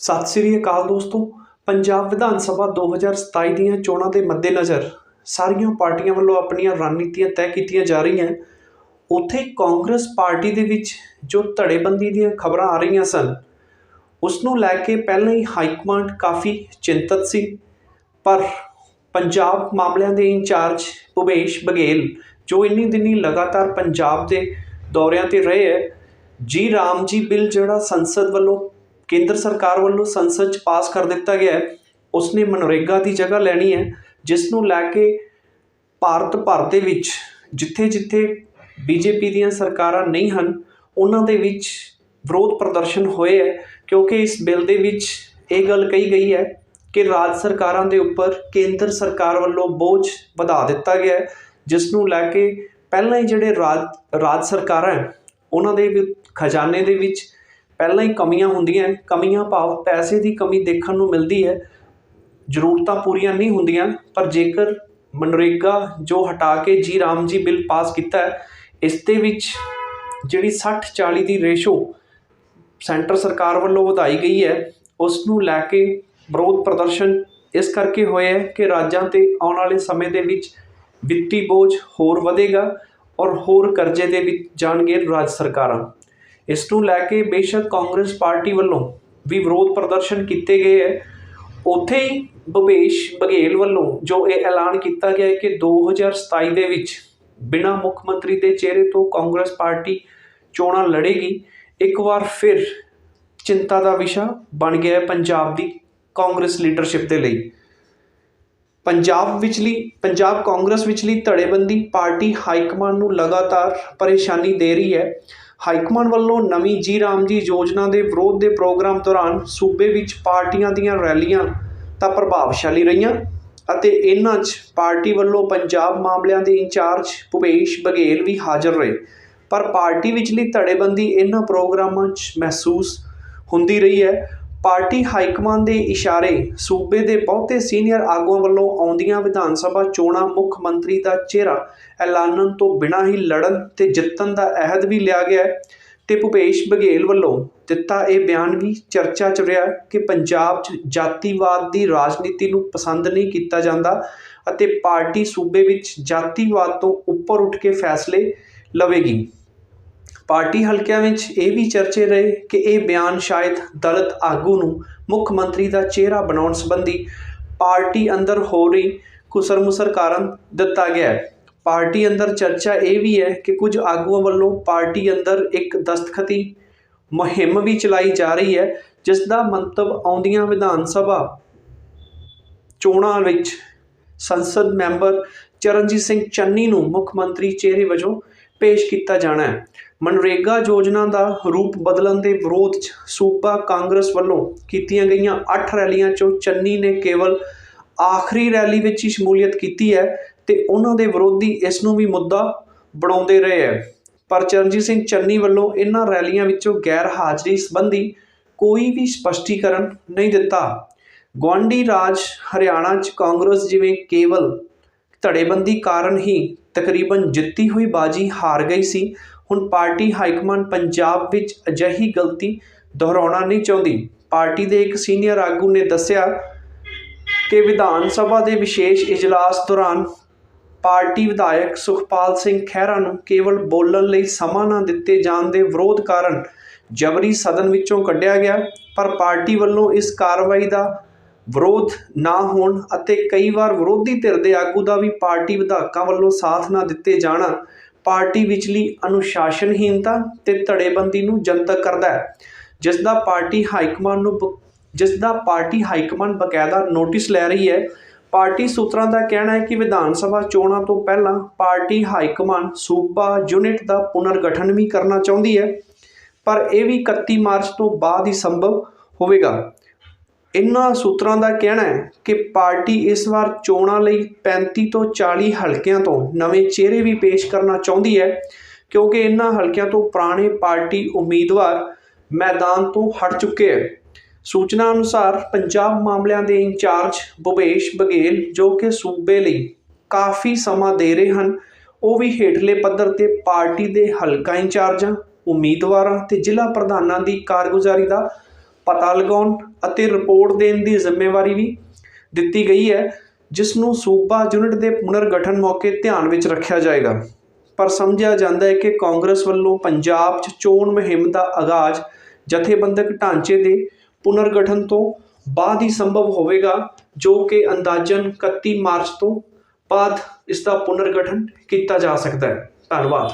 ਸਤਿ ਸ੍ਰੀ ਅਕਾਲ ਦੋਸਤੋ। ਪੰਜਾਬ ਵਿਧਾਨ ਸਭਾ 2027 ਦੀਆਂ ਚੋਣਾਂ ਦੇ ਮੱਦੇਨਜ਼ਰ ਸਾਰੀਆਂ ਪਾਰਟੀਆਂ ਵੱਲੋਂ ਆਪਣੀਆਂ ਰਣਨੀਤੀਆਂ ਤੈਅ ਕੀਤੀਆਂ ਜਾ ਰਹੀਆਂ। ਉੱਥੇ ਕਾਂਗਰਸ ਪਾਰਟੀ ਦੇ ਵਿੱਚ ਜੋ ਧੜੇਬੰਦੀ ਦੀਆਂ ਖਬਰਾਂ ਆ ਰਹੀਆਂ ਸਨ, ਉਸ ਨੂੰ ਲੈ ਕੇ ਪਹਿਲਾਂ ਹੀ ਹਾਈ ਕਮਾਂਡ ਕਾਫੀ ਚਿੰਤਤ ਸੀ। ਪਰ ਪੰਜਾਬ ਮਾਮਲਿਆਂ ਦੇ ਇੰਚਾਰਜ ਭੁਪੇਸ਼ ਬਘੇਲ, ਜੋ ਇੰਨੀ ਦਿਨੀ ਲਗਾਤਾਰ ਪੰਜਾਬ ਦੇ ਦੌਰਿਆਂ ਤੇ ਰਹੇ ਹੈ ਜੀ ਰਾਮ ਜੀ ਬਿੱਲ ਜਿਹੜਾ ਸੰਸਦ ਵੱਲੋਂ ਕੇਂਦਰ ਸਰਕਾਰ ਵੱਲੋਂ ਸੰਸਦ 'ਚ ਪਾਸ ਕਰ ਦਿੱਤਾ ਗਿਆ ਹੈ। ਉਸਨੇ ਮਨਰੇਗਾ ਦੀ ਜਗ੍ਹਾ ਲੈਣੀ ਹੈ, ਜਿਸ ਨੂੰ ਲੈ ਕੇ ਭਾਰਤ ਭਰ ਦੇ ਵਿੱਚ ਜਿੱਥੇ-ਜਿੱਥੇ ਬੀਜੇਪੀ ਦੀਆਂ ਸਰਕਾਰਾਂ ਨਹੀਂ ਹਨ, ਉਹਨਾਂ ਦੇ ਵਿੱਚ ਵਿਰੋਧ ਪ੍ਰਦਰਸ਼ਨ ਹੋਏ ਹੈ, ਕਿਉਂਕਿ ਇਸ ਬਿੱਲ ਦੇ ਵਿੱਚ ਇਹ ਗੱਲ ਕਹੀ ਗਈ ਹੈ ਕਿ ਰਾਜ ਸਰਕਾਰਾਂ ਦੇ ਉੱਪਰ ਕੇਂਦਰ ਸਰਕਾਰ ਵੱਲੋਂ ਬੋਝ ਵਧਾ ਦਿੱਤਾ ਗਿਆ ਹੈ, ਜਿਸ ਨੂੰ ਲੈ ਕੇ ਪਹਿਲਾਂ ਹੀ ਜਿਹੜੇ ਰਾਜ ਰਾਜ ਸਰਕਾਰਾਂ ਹੈ, ਉਹਨਾਂ ਦੇ ਖਜ਼ਾਨੇ ਦੇ ਵਿੱਚ ਪਹਿਲਾਂ ਹੀ ਕਮੀਆਂ ਹੁੰਦੀਆਂ ਕਮੀਆਂ ਭਾਵ ਪੈਸੇ ਦੀ ਕਮੀ ਦੇਖਣ ਨੂੰ ਮਿਲਦੀ ਹੈ। ਜ਼ਰੂਰਤਾਂ ਪੂਰੀਆਂ ਨਹੀਂ ਹੁੰਦੀਆਂ, ਪਰ ਜੇਕਰ ਮਨਰੇਗਾ ਜੋ ਹਟਾ ਕੇ ਜੀ ਰਾਮ ਜੀ ਬਿੱਲ ਪਾਸ ਕੀਤਾ ਹੈ, ਇਸ ਦੇ ਵਿੱਚ ਜਿਹੜੀ 60 40 ਦੀ ਰੇਸ਼ੋ ਸੈਂਟਰ ਸਰਕਾਰ ਵੱਲੋਂ ਵਧਾਈ ਗਈ ਹੈ, ਉਸ ਨੂੰ ਲੈ ਕੇ ਵਿਰੋਧ ਪ੍ਰਦਰਸ਼ਨ ਇਸ ਕਰਕੇ ਹੋਇਆ ਹੈ ਕਿ ਰਾਜਾਂ ਤੇ ਆਉਣ ਵਾਲੇ ਸਮੇਂ ਦੇ ਵਿੱਚ ਵਿੱਤੀ ਬੋਝ ਹੋਰ ਵਧੇਗਾ ਔਰ ਹੋਰ ਕਰਜ਼ੇ ਦੇ ਵਿੱਚ ਜਾਣਗੇ ਰਾਜ ਸਰਕਾਰਾਂ। ਇਸ ਨੂੰ ਲੈ ਕੇ ਬੇਸ਼ੱਕ ਕਾਂਗਰਸ ਪਾਰਟੀ ਵੱਲੋਂ ਵੀ ਵਿਰੋਧ ਪ੍ਰਦਰਸ਼ਨ ਕੀਤੇ ਗਏ ਹੈ। ਉੱਥੇ ਹੀ ਭੁਪੇਸ਼ ਬਘੇਲ ਵੱਲੋਂ ਜੋ ਇਹ ਐਲਾਨ ਕੀਤਾ ਗਿਆ ਹੈ ਕਿ 2027 ਦੇ ਵਿੱਚ ਬਿਨਾਂ ਮੁੱਖ ਮੰਤਰੀ ਦੇ ਚਿਹਰੇ ਤੋਂ ਕਾਂਗਰਸ ਪਾਰਟੀ ਚੋਣਾਂ ਲੜੇਗੀ, ਇੱਕ ਵਾਰ ਫਿਰ ਚਿੰਤਾ ਦਾ ਵਿਸ਼ਾ ਬਣ ਗਿਆ ਹੈ ਪੰਜਾਬ ਦੀ ਕਾਂਗਰਸ ਲੀਡਰਸ਼ਿਪ ਦੇ ਲਈ। ਪੰਜਾਬ ਵਿਚਲੀ, ਪੰਜਾਬ ਕਾਂਗਰਸ ਵਿਚਲੀ ਧੜੇਬੰਦੀ ਪਾਰਟੀ ਹਾਈਕਮਾਂਡ ਨੂੰ ਲਗਾਤਾਰ ਪਰੇਸ਼ਾਨੀ ਦੇ ਰਹੀ ਹੈ। ਹਾਈਕਮਾਨ ਵੱਲੋਂ ਨਵੀਂ ਜੀ ਰਾਮ ਜੀ ਯੋਜਨਾ ਦੇ ਵਿਰੋਧ ਦੇ ਪ੍ਰੋਗਰਾਮ ਦੌਰਾਨ ਸੂਬੇ ਵਿੱਚ ਪਾਰਟੀਆਂ ਦੀਆਂ ਰੈਲੀਆਂ ਤਾਂ ਪ੍ਰਭਾਵਸ਼ਾਲੀ ਰਹੀਆਂ ਅਤੇ ਇਹਨਾਂ 'ਚ ਪਾਰਟੀ ਵੱਲੋਂ ਪੰਜਾਬ ਮਾਮਲਿਆਂ ਦੇ ਇੰਚਾਰਜ ਭੁਪੇਸ਼ ਬਘੇਲ ਵੀ ਹਾਜ਼ਰ ਰਹੇ। ਪਰ ਪਾਰਟੀ ਵਿਚਲੀ ਧੜੇਬੰਦੀ ਇਹਨਾਂ ਪ੍ਰੋਗਰਾਮਾਂ 'ਚ ਮਹਿਸੂਸ ਹੁੰਦੀ ਰਹੀ ਹੈ। ਪਾਰਟੀ ਹਾਈਕਮਾਨ ਦੇ ਇਸ਼ਾਰੇ ਸੂਬੇ ਦੇ ਬਹੁਤੇ ਸੀਨੀਅਰ ਆਗੂਆਂ ਵੱਲੋਂ ਆਉਂਦੀਆਂ ਵਿਧਾਨ ਸਭਾ ਚੋਣਾਂ ਮੁੱਖ ਮੰਤਰੀ ਦਾ ਚਿਹਰਾ ਐਲਾਨਣ ਤੋਂ ਬਿਨਾਂ ਹੀ ਲੜਨ ਤੇ ਜਿੱਤਣ ਦਾ ਅਹਿਦ ਵੀ ਲਿਆ ਗਿਆ ਹੈ ਤੇ ਭੁਪੇਸ਼ ਬਘੇਲ ਵੱਲੋਂ ਦਿੱਤਾ ਇਹ ਬਿਆਨ ਵੀ ਚਰਚਾ 'ਚ ਰਿਹਾ ਕਿ ਪੰਜਾਬ 'ਚ ਜਾਤੀਵਾਦ ਦੀ ਰਾਜਨੀਤੀ ਨੂੰ ਪਸੰਦ ਨਹੀਂ ਕੀਤਾ ਜਾਂਦਾ ਅਤੇ ਪਾਰਟੀ ਸੂਬੇ ਵਿੱਚ ਜਾਤੀਵਾਦ ਤੋਂ ਉੱਪਰ ਉੱਠ ਕੇ ਫੈਸਲੇ ਲਵੇਗੀ। ਪਾਰਟੀ ਹਲਕਿਆਂ ਵਿੱਚ ਇਹ ਵੀ ਚਰਚੇ ਰਹੇ ਕਿ ਇਹ ਬਿਆਨ ਸ਼ਾਇਦ ਦਲਿਤ ਆਗੂ ਨੂੰ ਮੁੱਖ ਮੰਤਰੀ ਦਾ ਚਿਹਰਾ ਬਣਾਉਣ ਸੰਬੰਧੀ ਪਾਰਟੀ ਅੰਦਰ ਹੋ ਰਹੀ ਕੁਸਰਮੁਸਰ ਕਾਰਨ ਦਿੱਤਾ ਗਿਆ ਹੈ। ਪਾਰਟੀ ਅੰਦਰ ਚਰਚਾ ਇਹ ਵੀ ਹੈ ਕਿ ਕੁਝ ਆਗੂਆਂ ਵੱਲੋਂ ਪਾਰਟੀ ਅੰਦਰ ਇੱਕ ਦਸਤਖਤੀ ਮੁਹਿੰਮ ਵੀ ਚਲਾਈ ਜਾ ਰਹੀ ਹੈ, ਜਿਸ ਦਾ ਮੰਤਵ ਆਉਂਦੀਆਂ ਵਿਧਾਨ ਸਭਾ ਚੋਣਾਂ ਵਿੱਚ ਸੰਸਦ ਮੈਂਬਰ ਚਰਨਜੀਤ ਸਿੰਘ ਚੰਨੀ ਨੂੰ ਮੁੱਖ ਮੰਤਰੀ ਚਿਹਰੇ ਵਜੋਂ ਪੇਸ਼ ਕੀਤਾ ਜਾਣਾ ਹੈ। ਮਨਰੇਗਾ ਯੋਜਨਾ ਦਾ ਰੂਪ ਬਦਲਣ ਦੇ ਵਿਰੋਧ 'ਚ ਸੂਬਾ ਕਾਂਗਰਸ ਵੱਲੋਂ ਕੀਤੀਆਂ ਗਈਆਂ 8 ਰੈਲੀਆਂ 'ਚੋਂ ਚੰਨੀ ਨੇ ਕੇਵਲ ਆਖਰੀ ਰੈਲੀ ਵਿੱਚ ਹੀ ਸ਼ਮੂਲੀਅਤ ਕੀਤੀ ਹੈ ਤੇ ਉਹਨਾਂ ਦੇ ਵਿਰੋਧੀ ਇਸ ਨੂੰ ਵੀ ਮੁੱਦਾ ਬਣਾਉਂਦੇ ਰਹੇ ਹੈ। ਪਰ ਚਰਨਜੀਤ ਸਿੰਘ ਚੰਨੀ ਵੱਲੋਂ ਇਹਨਾਂ ਰੈਲੀਆਂ ਵਿੱਚੋਂ ਗੈਰ ਹਾਜ਼ਰੀ ਸੰਬੰਧੀ ਕੋਈ ਵੀ ਸਪਸ਼ਟੀਕਰਨ ਨਹੀਂ ਦਿੱਤਾ। ਗੁਆਂਢੀ ਰਾਜ ਹਰਿਆਣਾ 'ਚ ਕਾਂਗਰਸ ਜਿਵੇਂ ਕੇਵਲ ਧੜੇਬੰਦੀ ਕਾਰਨ ਹੀ ਤਕਰੀਬਨ ਜਿੱਤੀ ਹੋਈ ਬਾਜੀ ਹਾਰ ਗਈ ਸੀ ਹੁਣ ਪਾਰਟੀ ਹਾਈਕਮਾਨ ਪੰਜਾਬ ਵਿੱਚ ਅਜਿਹੀ ਗਲਤੀ ਦੁਹਰਾਉਣਾ ਨਹੀਂ ਚਾਹੁੰਦੀ। ਪਾਰਟੀ ਦੇ ਇੱਕ ਸੀਨੀਅਰ ਆਗੂ ਨੇ ਦੱਸਿਆ ਕਿ ਵਿਧਾਨ ਸਭਾ ਦੇ ਵਿਸ਼ੇਸ਼ ਇਜਲਾਸ ਦੌਰਾਨ ਪਾਰਟੀ ਵਿਧਾਇਕ ਸੁਖਪਾਲ ਸਿੰਘ ਖਹਿਰਾ ਨੂੰ ਕੇਵਲ ਬੋਲਣ ਲਈ ਸਮਾਂ ਨਾ ਦਿੱਤੇ ਜਾਣ ਦੇ ਵਿਰੋਧ ਕਾਰਨ ਜਬਰੀ ਸਦਨ ਵਿੱਚੋਂ ਕੱਢਿਆ ਗਿਆ, ਪਰ ਪਾਰਟੀ ਵੱਲੋਂ ਇਸ ਕਾਰਵਾਈ ਦਾ ਵਿਰੋਧ ਨਾ ਹੋਣ ਅਤੇ ਕਈ ਵਾਰ ਵਿਰੋਧੀ ਧਿਰ ਦੇ ਆਗੂ ਦਾ ਵੀ ਪਾਰਟੀ ਵਿਧਾਇਕਾਂ ਵੱਲੋਂ ਸਾਥ ਨਾ ਦਿੱਤੇ ਜਾਣਾ ਪਾਰਟੀ ਵਿਚਲੀ ਅਨੁਸ਼ਾਸਨਹੀਨਤਾ ਤੇ ਧੜੇਬੰਦੀ ਨੂੰ ਜਨਤਕ ਕਰਦਾ ਹੈ ਜਿਸ ਦਾ ਪਾਰਟੀ ਹਾਈਕਮਾਨ ਨੂੰ ਬ- ਜਿਸ ਦਾ ਪਾਰਟੀ ਹਾਈਕਮਾਨ ਬਕਾਇਦਾ ਨੋਟਿਸ ਲੈ ਰਹੀ ਹੈ। ਪਾਰਟੀ ਸੂਤਰਾਂ ਦਾ ਕਹਿਣਾ ਹੈ ਕਿ ਵਿਧਾਨ ਸਭਾ ਚੋਣਾਂ ਤੋਂ ਪਹਿਲਾਂ ਪਾਰਟੀ ਹਾਈਕਮਾਨ ਸੂਬਾ ਯੂਨਿਟ ਦਾ ਪੁਨਰਗਠਨ ਵੀ ਕਰਨਾ ਚਾਹੁੰਦੀ ਹੈ, ਪਰ ਇਹ ਵੀ 31 ਮਾਰਚ ਤੋਂ ਬਾਅਦ ਹੀ ਸੰਭਵ ਹੋਵੇਗਾ। ਇਨ੍ਹਾਂ ਸੂਤਰਾਂ ਦਾ ਕਹਿਣਾ ਹੈ ਕਿ ਪਾਰਟੀ ਇਸ ਵਾਰ ਚੋਣਾਂ ਲਈ 35 ਤੋਂ 40 ਹਲਕਿਆਂ ਤੋਂ ਨਵੇਂ ਚਿਹਰੇ ਵੀ ਪੇਸ਼ ਕਰਨਾ ਚਾਹੁੰਦੀ ਹੈ, ਕਿਉਂਕਿ ਇਨ੍ਹਾਂ ਹਲਕਿਆਂ ਤੋਂ ਪੁਰਾਣੇ ਪਾਰਟੀ ਉਮੀਦਵਾਰ ਮੈਦਾਨ ਤੋਂ ਹਟ ਚੁੱਕੇ ਹੈ। ਸੂਚਨਾ ਅਨੁਸਾਰ ਪੰਜਾਬ ਮਾਮਲਿਆਂ ਦੇ ਇੰਚਾਰਜ ਭੁਪੇਸ਼ ਬਘੇਲ, ਜੋ ਕਿ ਸੂਬੇ ਲਈ ਕਾਫੀ ਸਮਾਂ ਦੇ ਰਹੇ ਹਨ, ਉਹ ਵੀ ਹੇਠਲੇ ਪੱਧਰ ਤੇ ਪਾਰਟੀ ਦੇ ਹਲਕਾ ਇੰਚਾਰਜਾਂ, ਉਮੀਦਵਾਰਾਂ ਤੇ ਜ਼ਿਲ੍ਹਾ ਪ੍ਰਧਾਨਾਂ ਦੀ ਕਾਰਗੁਜ਼ਾਰੀ ਦਾ ਪਤਾ ਲਗਾਉਣ ਅਤੇ ਰਿਪੋਰਟ ਦੇਣ ਦੀ ਜ਼ਿੰਮੇਵਾਰੀ ਵੀ ਦਿੱਤੀ ਗਈ ਹੈ ਜਿਸ ਨੂੰ ਸੂਬਾ ਯੂਨਿਟ ਦੇ ਪੁਨਰਗਠਨ ਮੌਕੇ ਧਿਆਨ ਵਿੱਚ ਰੱਖਿਆ ਜਾਏਗਾ। ਪਰ ਸਮਝਿਆ ਜਾਂਦਾ ਹੈ ਕਿ ਕਾਂਗਰਸ ਵੱਲੋਂ ਪੰਜਾਬ 'ਚ ਚੋਣ ਮੁਹਿੰਮ ਦਾ ਆਗਾਜ਼ ਜਥੇਬੰਦਕ ਢਾਂਚੇ ਦੇ ਪੁਨਰਗਠਨ ਤੋਂ ਬਾਅਦ ਹੀ ਸੰਭਵ ਹੋਵੇਗਾ, ਜੋ ਕਿ ਅੰਦਾਜ਼ਨ 31 ਮਾਰਚ ਤੋਂ ਬਾਅਦ ਇਸ ਦਾ ਪੁਨਰਗਠਨ ਕੀਤਾ ਜਾ ਸਕਦਾ ਹੈ। ਧੰਨਵਾਦ।